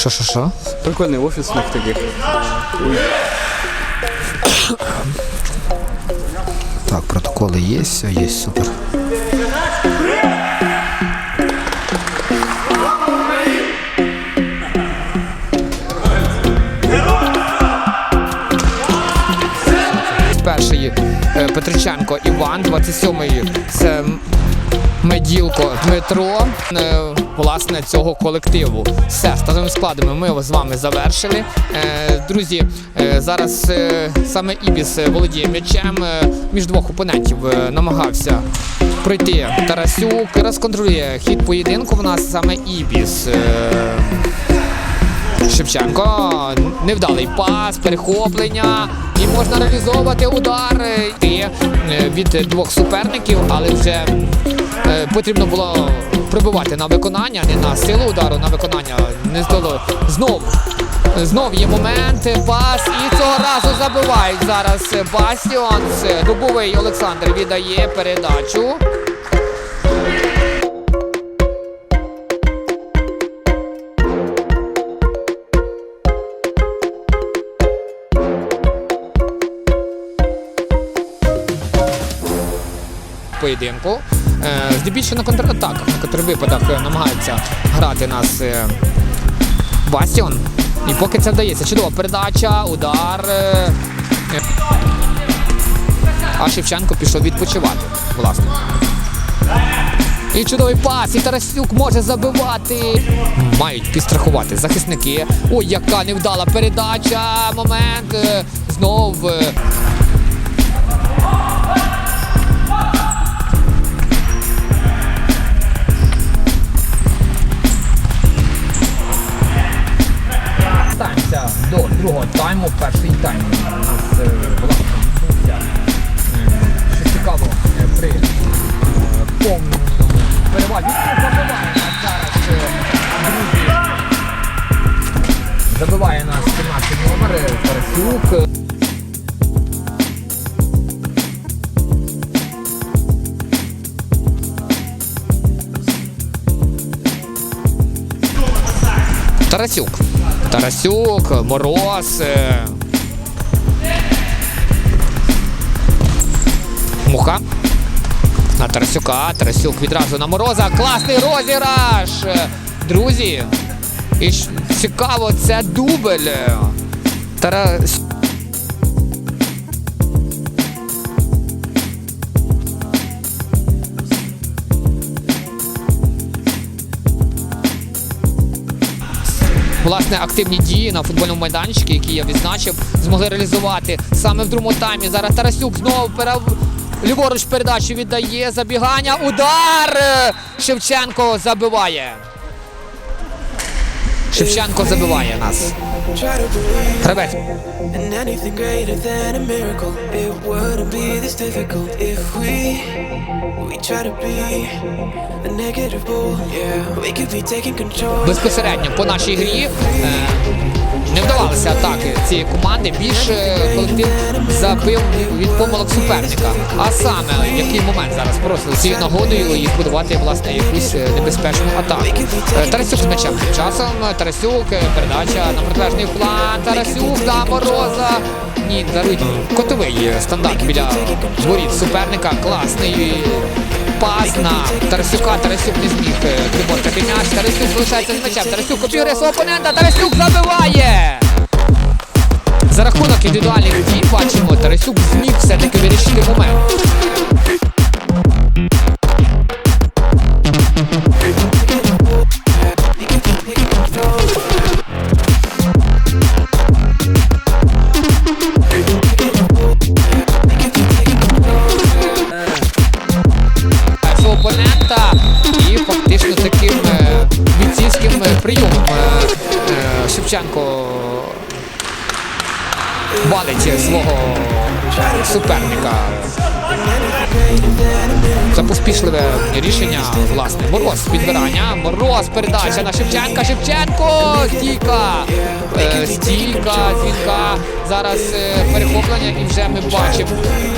Що, що, що? Прикольний офіс у них таких. Так, протоколи є, все є, супер. З першої е, Петриченко Іван, 27-ї це Меділко Дмитро, е, власне, цього колективу. Все, статовим складами ми з вами завершили. Е, Друзі, е, зараз саме Ібіс володіє м'ячем. Між двох опонентів намагався пройти Тарасюк. Розконтролює хід поєдинку. В нас саме Ібіс. Шевченко, невдалий пас, перехоплення. І можна реалізовувати удар і, е, від двох суперників, але вже е, потрібно було пробивати на виконання, не на силу удару, на виконання не здало. Знов, знов є момент, пас, і цього разу забивають зараз Бастіонс. Дубовий Олександр віддає передачу. Поєдинку. Е, Здебільшого на контратаках, на контрвипадах е, намагається грати нас е, Бастіон. І поки це вдається. Чудова передача, удар. А Шевченко пішов відпочивати, власне. І чудовий пас, і Тарасюк може забивати. Мають підстрахувати захисники. Ой, яка невдала передача. Момент. Знов. Другого тайму, перший тайм у нас е, була. Е, Що цікаво, е, при е, повному е, друзі. Забиває нас 17 номер е, Тарасюк. Тарасюк. Мороз. е, Муха. На Тарасюка. Тарасюк відразу на Мороза. Класний розіграш! Е, Друзі. І цікаво, це дубль. Тарас... Власне, активні дії на футбольному майданчику, які я відзначив, змогли реалізувати саме в другому таймі. Зараз Тарасюк знову перев... ліворуч передачу віддає. Забігання. Удар! Шевченко забиває. Шевченко забиває нас. Control. Безпосередньо по нашій грі е, не вдавалися атаки цієї команди. Більше колектив забив від помилок суперника. А саме який момент зараз просто цією нагодою і будувати власне якусь е, небезпечну атаку. Е, Тарасюк з м'ячем тим часом. Тарасюк, е, передача на протилежний план. Тарасюк на мороза. Ні, дарують котовий стандарт біля воріт суперника. Класний пас на Тарасюка. Тарасюк не зміг е, приборкати м'яч. Тарасюк залишається з м'ячем. Тарасюк обіграє свого опонента. Тарасюк забиває! За рахунок індивідуальних дій бачимо, Тарасюк зміг все-таки вирішити момент. Шевченко валить свого суперника. Це поспішливе рішення, власне. Мороз підбирання. Мороз, передача на Шевченка. Шевченко! Стійка! Е, стійка, дзвінка. Зараз е, перехоплення і вже ми бачимо.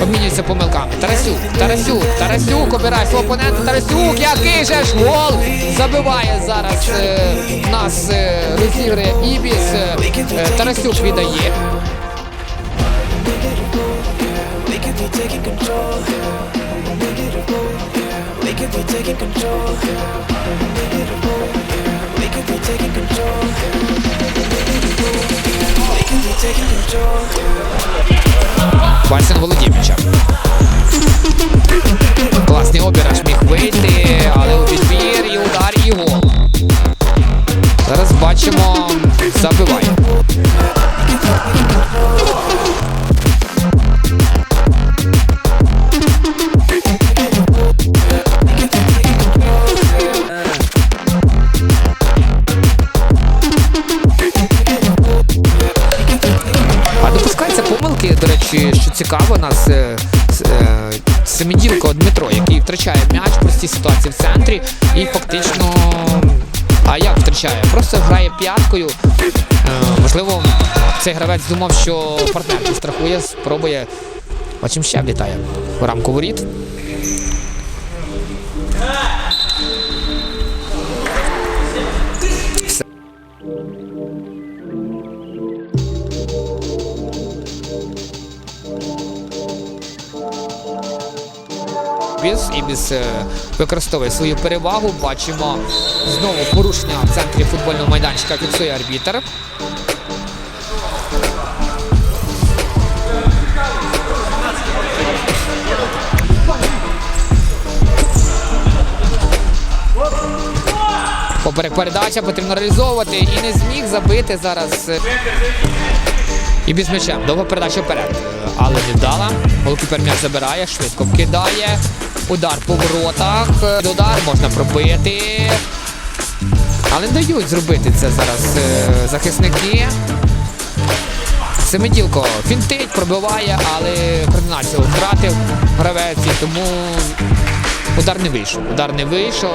Обмінюються помилками. Тарасюк, Тарасюк, Тарасюк обирає свого опонента. Тарасюк, який же ж гол! Забиває зараз е, нас розігрує Ібіс. Тарасюк віддає. Could be taking control. We м'ячем. Класний обіраж міг вийти, але у відбір і удар, і. Зараз бачимо, забиває. Помилки, до речі, що цікаво, нас е, е, Семенівко Дмитро, який втрачає м'яч в простій ситуації в центрі і фактично. А як втрачає? Просто грає п'яткою. Е, можливо, цей гравець думав, що партнер підстрахує, спробує. Бачимо, ще влітає в рамку воріт. Ібіс. Ібіс е, використовує свою перевагу. Бачимо знову порушення в центрі футбольного майданчика фіксує арбітер. Поперек передача потрібно реалізовувати і не зміг забити зараз. І без м'ячем. Довга передача вперед. Але не вдала. Голкіпер м'яч забирає, швидко вкидає. Удар по воротах. Удар можна пробити. Але не дають зробити це зараз е, захисники. Семиділко фінтить, пробиває, але координацію втратив гравець, тому удар не вийшов. Удар не вийшов.